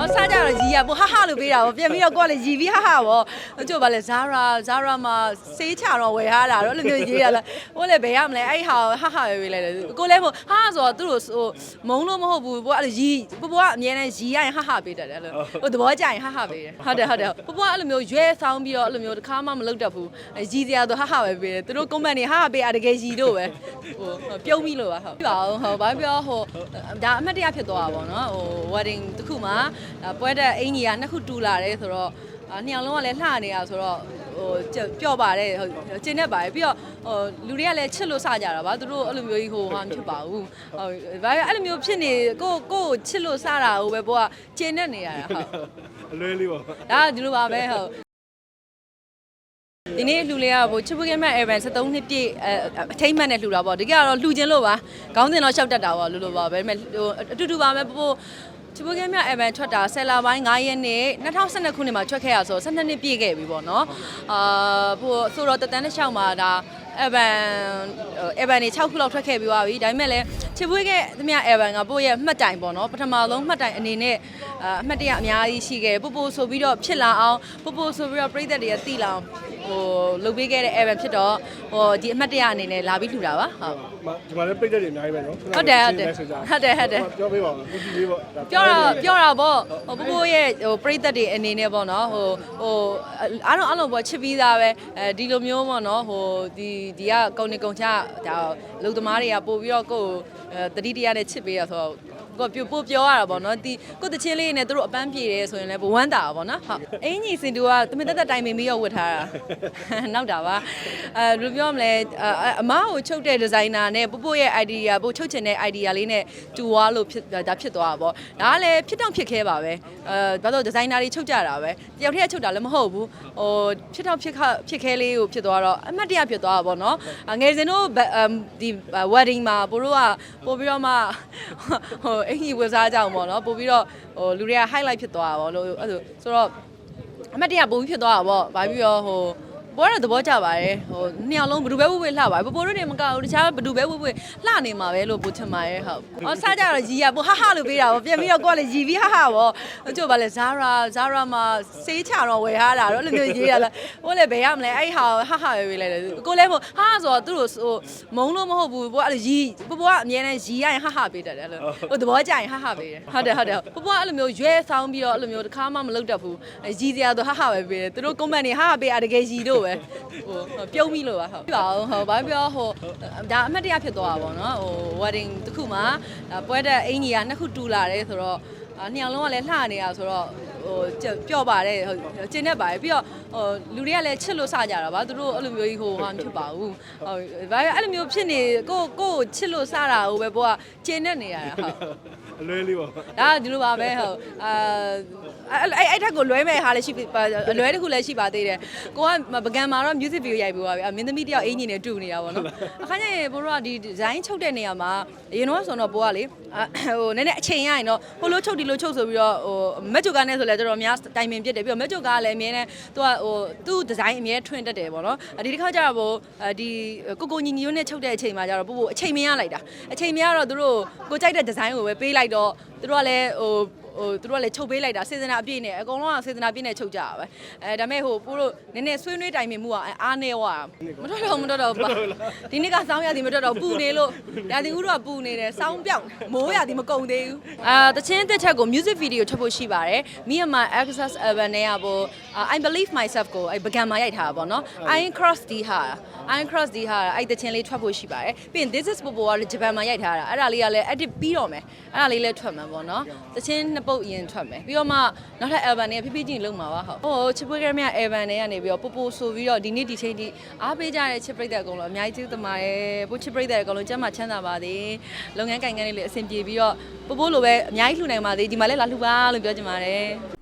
ဟောစား ကြတော့ရီရပို့ဟဟလို့ပေးတာပေါ့ပြန်ပြီးတော့ကိုကလည်းရီပြီးဟဟပေါ့အကျို့ဗာလဲ Zara Zara မှာစေးချတော့ဝယ်ထားတာတော့အဲ့လိုမျိုးရေးရလားဟိုလည်းဘယ်ရမလဲအဲ့ဟာဟဟပဲပေးလိုက်တယ်ကိုလည်းမို့ဟာဆိုတော့သူတို့ဟိုမုံလို့မဟုတ်ဘူးကိုကအဲ့လိုရီပို့ပို့ကအမြဲတမ်းရီရရင်ဟဟပေးတတ်တယ်အဲ့လိုဟိုသဘောကျရင်ဟဟပေးတယ်ဟုတ်တယ်ဟုတ်တယ်ပို့ပို့ကအဲ့လိုမျိုးရွဲဆောင်းပြီးတော့အဲ့လိုမျိုးတစ်ခါမှမလုပ်တတ်ဘူးရီစရာဆိုဟဟပဲပေးတယ်သူတို့ comment တွေဟဟပေးอ่ะတကယ်ရီတို့ပဲဟိုပြုံးပြီးလို့ပါဟုတ်ပြပါအောင်ဟိုဘာပြောဟိုဒါအမှတ်တရဖြစ်သွားတာပေါ့နော်ဟို wedding တစ်ခုမှာပွဲတဲ့အင်ကြီးကနှစ်ခုတူလာတယ်ဆိုတော့နှစ်ယောက်လုံးကလည်းလှနေရဆိုတော့ဟိုပျော့ပါတယ်ဟိုကျင်းနေပါတယ်ပြီးတော့ဟိုလူတွေကလည်းချစ်လို့စကြတာပါသူတို့အဲ့လိုမျိုးကြီးဟိုဟာမဖြစ်ပါဘူးဟိုဘာအဲ့လိုမျိုးဖြစ်နေကိုကိုချစ်လို့စတာဟိုပဲဘောကကျင်းနေနေရတာဟုတ်အလွဲလေးပါဒါဒီလိုပါပဲဟုတ်ဒီနေ့လှူလေးကဟိုချစ်ပွေးကဲမဲ့ Evan 73နှစ်ပြည့်အအထိမ့်မှတ်နဲ့လှူတာပေါ့တကယ်ကတော့လှူခြင်းလို့ပါခေါင်းစဉ်တော့ရှောက်တတ်တာပေါ့လို့လို့ပါပဲဒါပေမဲ့ဟိုအတူတူပါပဲပို့ပို့ ချစ်ပွေးကဲမဲ့ Evan ထွက်တာဆယ်လပိုင်း9ရက်နေ့2012ခုနှစ်မှာထွက်ခဲ့ရဆို12နှစ်ပြည့်ခဲ့ပြီပေါ့နော်အာဟိုဆိုတော့တတန်းတစ်လျှောက်မှာဒါ Evan Evan နေ6ခုလောက်ထွက်ခဲ့ပြီးသွားပြီဒါပေမဲ့လည်းချစ်ပွေးကဲသမျှ Evan ကပို့ရဲ့မှတ်တိုင်ပေါ့နော်ပထမဆုံးမှတ်တိုင်အနေနဲ့အာအမှတ်တရအများကြီးရှိခဲ့ပို့ပို့ဆိုပြီးတော့ဖြစ်လာအောင်ပို့ပို့ဆိုပြီးတော့ပြည်သက်တွေကသိလာအောင် ဟိုလုပ်ပေးခဲ့တဲ့ Evan ဖြစ်တော့ဟိုဒီအမှတ်တရအနေနဲ့လာပြီးလှူတာပါဟုတ်ဒီမှာလည်းပြိတ္တတွေအများကြီးပဲနော်ဟုတ်တယ်ဟုတ်တယ်ဟုတ်တယ်ဟုတ်တယ်ပြောပေးပါဦးခုကြည့်လေးပေါ့ပြောတာပြောတာပေါ့ဟိုပိုပိုရဲ့ဟိုပြိသက်တွေအနေနဲ့ပေါ့နော်ဟိုဟိုအားလုံးအားလုံးပေါ့ချစ်ပြီးသားပဲအဲဒီလိုမျိုးပေါ့နော်ဟိုဒီဒီကကုံနေကုံချဒါလူသမားတွေကပို့ပြီးတော့ကိုယ်တတိတရားနဲ့ချစ်ပေးရဆိုတော့ ကိုပြပို့ပြောရတာပေါ့နော်ဒီကိုတချင်းလေးနဲ့သူတို့အပန်းပြေတယ်ဆိုရင်လည်းဘဝမ်းတာပါပေါ့နော်ဟုတ်အင်ကြီးစင်တူကတမင်တက်တက်တိုင်ပင်ပြီးတော့ဝတ်ထားတာနောက်တာပါအဲဘယ်လိုပြောမလဲအမကိုချုပ်တဲ့ဒီဇိုင်နာနဲ့ပို့ပို့ရဲ့ idea ပို့ချုပ်ချင်တဲ့ idea လေးနဲ့တူသွားလို့ဖြစ်ဒါဖြစ်သွားတာပေါ့ဒါကလည်းဖြစ်တော့ဖြစ်ခဲပါပဲအဲဘာလို့ဒီဇိုင်နာတွေချုပ်ကြတာပဲတယောက်တည်းချုပ်တာလည်းမဟုတ်ဘူးဟိုဖြစ်တော့ဖြစ်ခဖြစ်ခဲလေးကိုဖြစ်သွားတော့အမှတ်တရဖြစ်သွားတာပေါ့နော်ငယ်စဉ်တို့ဒီ wedding မှာပို့တို့ကပို့ပြီးတော့မှဟိုအင်ကြီးဝစားကြအောင်ပေါ့နော်ပို့ပြီးတော့ဟိုလူတွေက highlight ဖြစ်သွားတာပေါ့လို့အဲ့ဆိုဆိုတော့အမှတ်တရပုံဖြစ်သွားတာပေါ့ဘာပြီးတော့ဟို ဘောရတဲ့သဘောကျပါတယ်ဟိုနှစ်ယောက်လုံးဘယ်သူပဲဝှေ့ဝှေ့လှပါတယ်ပိုပိုတို့တွေမကဘူးတခြားဘယ်သူပဲဝှေ့ဝှေ့လှနေမှာပဲလို့ပိုချင်ပါတယ်ဟုတ်ဟောစားကြတော့ရီရပို့ဟဟလို့ပေးတာပေါ့ပြန်ပြီးတော့ကိုကလည်းရီပြီးဟဟပေါ့အကျို့ဗာလဲ Zara Zara မှာစေးချတော့ဝယ်ထားတာတော့အဲ့လိုမျိုးရေးရလားဟိုလည်းဘယ်ရမလဲအဲ့ဟာဟဟပဲပေးလိုက်တယ်ကိုလည်းမို့ဟာဆိုတော့သူတို့ဟိုမုံလို့မဟုတ်ဘူးပိုကအဲ့လိုရီပိုပိုကအမြဲတမ်းရီရရင်ဟဟပေးတတ်တယ်အဲ့လိုဟိုသဘောကျရင်ဟဟပေးတယ်ဟုတ်တယ်ဟုတ်တယ်ပိုပိုကအဲ့လိုမျိုးရွဲဆောင်းပြီးတော့အဲ့လိုမျိုးတစ်ခါမှမလုပ်တတ်ဘူးရီစရာဆိုဟဟပဲပေးတယ်သူတို့ comment တွေဟဟပေးอ่ะတကယ်ရီတို့ပဲဟိုပြုံးပြီးလို့ပါဟုတ်ပြပါအောင်ဟိုဘာပြောဟိုဒါအမှတ်တရဖြစ်သွားတာပေါ့နော်ဟို wedding တစ်ခုမှာပွဲတဲ့အင်ကြီးကနှစ်ခုတူလာတယ်ဆိုတော့နှစ်ယောက်လုံးကလည်းလှနေရဆိုတော့ ဟိုပျော့ပါတယ်ဟိုကျင်းနေပါတယ်ပြီးတော့ဟိုလူတွေကလည်းချစ်လို့စကြတာပါသူတို့အဲ့လိုမျိုးကြီးဟိုဟာမဖြစ်ပါဘူးဟိုဘာအဲ့လိုမျိုးဖြစ်နေကိုကိုချစ်လို့စတာဟိုပဲဘောကကျင်းနေနေရတာဟုတ်အလွဲလေးပါဒါဒီလိုပါပဲဟုတ်အာအဲ့အဲ့ထက်ကိုလွဲမဲ့ဟာလည်းရှိအလွဲတစ်ခုလည်းရှိပါသေးတယ်ကိုကပကံမှာတော့ music video ရိုက်ပြီးပါပြီအမင်းသမီးတယောက်အင်ဂျင်နဲ့တူနေတာပေါ့နော်အခါကျရင်ဘိုးတို့ကဒီဒီဇိုင်းချုပ်တဲ့နေရာမှာအရင်တော့ဆိုတော့ဘိုးကလေဟိုနည်းနည်းအချိန်ရရင်တော့ဟိုလိုချုပ်ဒီလိုချုပ်ဆိုပြီးတော့ဟိုမက်ဂျိုကာနဲ့ဆိုလဲတော်တော်များတိုင်ပင်ပြစ်တယ်ပြီးတော့မက်ဂျိုကာကလည်းအမြဲတမ်းသူကဟိုသူ့ဒီဇိုင်းအမြဲထွင်တတ်တယ်ပေါ့နော်ဒီတစ်ခါကျတော့ဘိုးဒီကိုကိုညီညီနဲ့ချုပ်တဲ့အချိန်မှာကျတော့ဘိုးဘိုးအချိန်မရလိုက်တာအချိန်မရတော့သူတို့ကိုကြိုက်တဲ့ဒီဇိုင်းကိုပဲပေးလိုက်တော့သူတို့ကလည်းဟို ဟိုသူတို့ကလည်းချုပ်ပေးလိုက်တာစေစနာအပြည့်နဲ့အကုန်လုံးကစေစနာပြည့်နဲ့ချုပ်ကြတာပဲအဲဒါမဲ့ဟိုပို့လို့နည်းနည်းဆွေးနွေးတိုင်ပင်မှုကအားနေဝါမတော်တော့မတော်တော့ပါဒီနေ့ကစောင်းရသည်မတော်တော့ပူနေလို့ရာသီဥတုကပူနေတယ်စောင်းပြောက်မိုးရသည်မကုန်သေးဘူးအာတချင်းတစ်ချက်ကို music video ထုတ်ဖို့ရှိပါတယ် Me and my access urban နဲ့ကပို I believe myself ကိုအဲပကံမှာရိုက်ထားတာပေါ့နော် I cross ဒီဟာ I cross ဒီဟာအဲ့တချင်းလေးထွက်ဖို့ရှိပါတယ်ပြီးရင် this is popo ကလည်းဂျပန်မှာရိုက်ထားတာအဲ့ဒါလေးကလည်း edit ပြီးတော့မယ်အဲ့ဒါလေးလည်းထွက်မှာပေါ့နော်တချင်းနှစ်ပုတ်အရင်ထွက်မယ်ပြီးတော့မှနောက်ထပ် album တွေကဖိဖိချင်းလုံးမှာပါဟုတ်ဟိုချစ်ပွေးကရမြ album တွေကနေပြီးတော့ popo ဆိုပြီးတော့ဒီနေ့ဒီချိန်ထိအားပေးကြတဲ့ချစ်ပရိသတ်အကုန်လုံးအများကြီးကျေးဇူးတင်ပါတယ်ပို့ချစ်ပရိသတ်အကုန်လုံးကျမ်းမာချမ်းသာပါစေလုပ်ငန်းကိုင်ငန်းလေးလည်းအဆင်ပြေပြီးတော့ပို့ပို့လိုပဲအများကြီးလှူနိုင်ပါသေးဒီမှာလည်းလာလှူပါလို့ပြောချင်ပါတယ်